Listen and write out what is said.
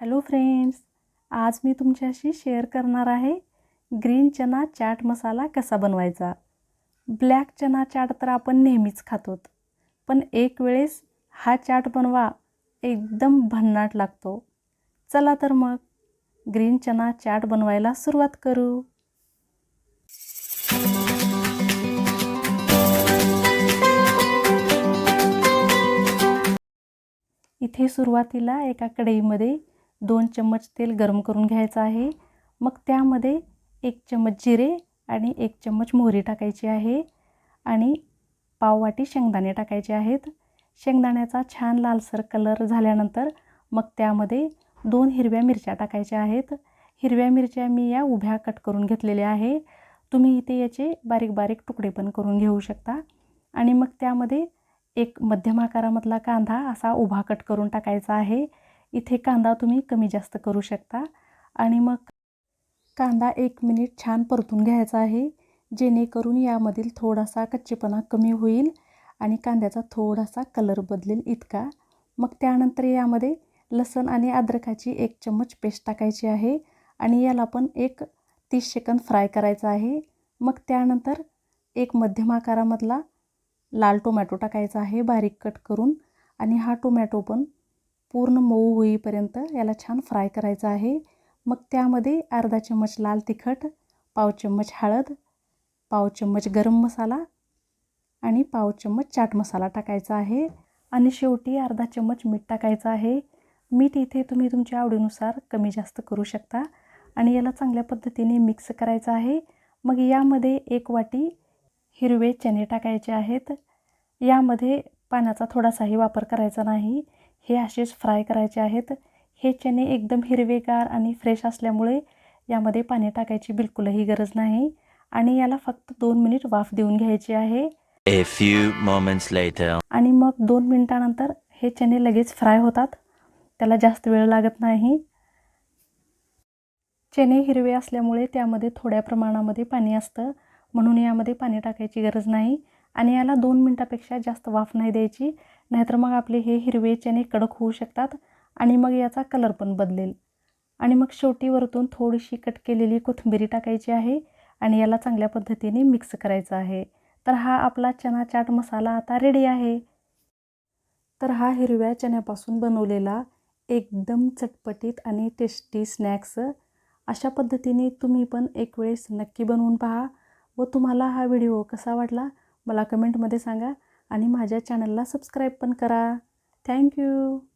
Hello friends आज मी तुमच्याशी share करणार आहे ग्रीन चना चाट मसाला कसा बनवायचा? ब्लॅक चना चाट तर आपण नेहमीच खातो पण एक वेळेस हा चाट बनवा एकदम भन्नाट लागतो. चला तर मग ग्रीन चना चाट बनवायला सुरुवात करू. इथे सुरुवातीला एका कढईमध्ये दोन चम्मच तेल गरम करून घ्यायचं आहे. मग त्यामध्ये एक चम्मच जिरे आणि एक चम्मच मोहरी टाकायची आहे आणि पाववाटी शेंगदाणे टाकायचे आहेत. शेंगदाण्याचा छान लालसर कलर झाल्यानंतर मग त्यामध्ये दोन हिरव्या मिरच्या टाकायच्या आहेत. हिरव्या मिरच्या मी या उभ्या कट करून घेतलेल्या आहे. तुम्ही इथे याचे बारीक बारीक तुकडे पण करून घेऊ शकता. आणि मग त्यामध्ये एक मध्यम आकारामधला कांदा असा उभा कट करून टाकायचा आहे. इथे कांदा तुम्ही कमी जास्त करू शकता. आणि मग कांदा एक मिनिट छान परतून घ्यायचा आहे. जेणेकरून यामधील थोडासा कच्चेपणा कमी होईल आणि कांद्याचा थोडासा कलर बदलेल इतका. मग त्यानंतर यामध्ये लसण आणि अद्रकाची एक चम्मच पेस्ट टाकायची आहे आणि याला पण एक तीस सेकंद फ्राय करायचा आहे. मग त्यानंतर एक मध्यम आकारामधला लाल टोमॅटो टाकायचा आहे बारीक कट करून आणि हा टोमॅटो पण पूर्ण मऊ होईपर्यंत याला छान फ्राय करायचा आहे. मग त्यामध्ये अर्धा चम्मच लाल तिखट पाव चम्मच हळद पाव चम्मच गरम मसाला आणि पाव चम्मच चाट मसाला टाकायचा आहे. आणि शेवटी अर्धा चम्मच मीठ टाकायचं आहे. मीठ इथे तुम्ही तुमच्या आवडीनुसार कमी जास्त करू शकता आणि याला चांगल्या पद्धतीने मिक्स करायचं आहे. मग यामध्ये एक वाटी हिरवे चणे टाकायचे आहेत. यामध्ये पाण्याचा थोडासाही वापर करायचा नाही. हे असेच फ्राय करायचे आहेत. हे चणे एकदम हिरवेगार आणि फ्रेश असल्यामुळे यामध्ये पाणी टाकायची बिलकुलही गरज नाही. आणि याला फक्त दोन मिनिट वाफ देऊन घ्यायची आहे. A few moments later. आणि मग दोन मिनटानंतर हे चणे लगेच फ्राय होतात. त्याला जास्त वेळ लागत नाही. चणे हिरवे असल्यामुळे त्यामध्ये थोड्या प्रमाणामध्ये पाणी असतं. म्हणून यामध्ये पाणी टाकायची गरज नाही. आणि याला दोन मिनटापेक्षा जास्त वाफ नाही द्यायची. नाहीतर मग आपले हे हिरवे चणे कडक होऊ शकतात आणि मग याचा कलर पण बदलेल. आणि मग शेवटी वरतून थोडीशी कट केलेली कोथिंबिरी टाकायची आहे आणि याला चांगल्या पद्धतीने मिक्स करायचं आहे. तर हा आपला चना चाट मसाला आता रेडी आहे. तर हा हिरव्या चण्यापासून बनवलेला एकदम चटपटीत आणि टेस्टी स्नॅक्स अशा पद्धतीने तुम्ही पण एक वेळेस नक्की बनवून पहा व तुम्हाला हा व्हिडिओ कसा वाटला मला कमेंटमध्ये सांगा आणि माझ्या चॅनलला सबस्क्राईब पण करा. थँक्यू.